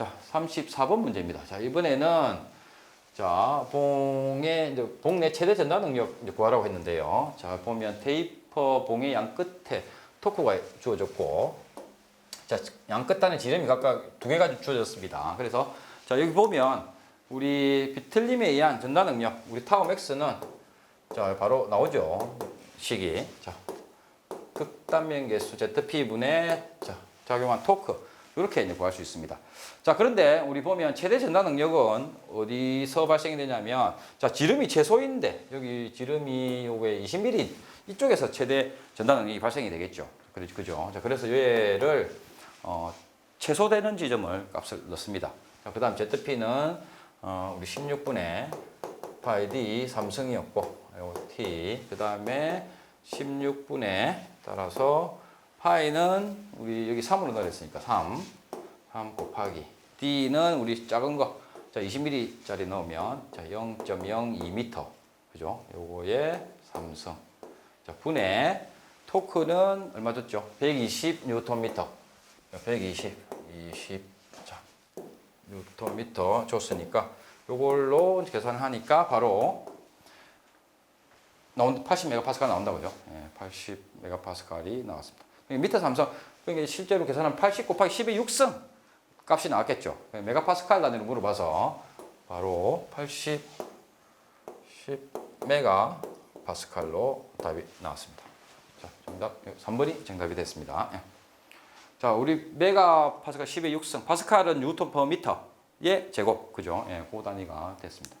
자, 34번 문제입니다. 자, 이번에는 자, 봉의 이제 봉내 최대 전달 능력 이제 구하라고 했는데요. 자, 보면 테이퍼 봉의 양 끝에 토크가 주어졌고 자, 양 끝단에 지름이 각각 두 개가 주어졌습니다. 그래서 자, 여기 보면 우리 비틀림에 의한 전달 능력, 우리 타워 맥스는 자, 바로 나오죠. 식이. 자, 극단면 개수 ZP 분의 자, 작용한 토크 이렇게 이제 구할 수 있습니다. 자 그런데 우리 보면 최대 전달 능력은 어디서 발생이 되냐면 자 지름이 최소인데 여기 지름이 요게 20mm 이쪽에서 최대 전달 능력이 발생이 되겠죠. 그죠? 자 그래서 얘를 어, 최소되는 지점을 값을 넣습니다. 자 그다음 ZP는 어, 우리 16분의 파이 D 삼성이었고 요 T 그다음에 16분에 따라서 파이는 우리 여기 3으로 넣었으니까 3 3 곱하기 D는 우리 작은 거 자, 20mm짜리 넣으면 자, 0.02m 그죠? 요거에 삼성 자, 분의 토크는 얼마 줬죠? 120 뉴턴미터 120 20 자, 뉴턴미터 줬으니까 요걸로 계산하니까 바로 나온 80 메가파스칼 나온다고요. 예, 80 메가파스칼이 나왔습니다. 밑에 삼성 그러니까 실제로 계산하면 80 곱하기 10의 6승 값이 나왔겠죠. 메가파스칼 단위로 물어봐서 바로 80 10 메가파스칼로 답이 나왔습니다. 자, 정답 3번이 정답이 됐습니다. 예. 자, 우리 메가파스칼 10의 6승, 파스칼은 뉴턴 퍼 미터의 제곱, 그죠? 예, 그 단위가 됐습니다.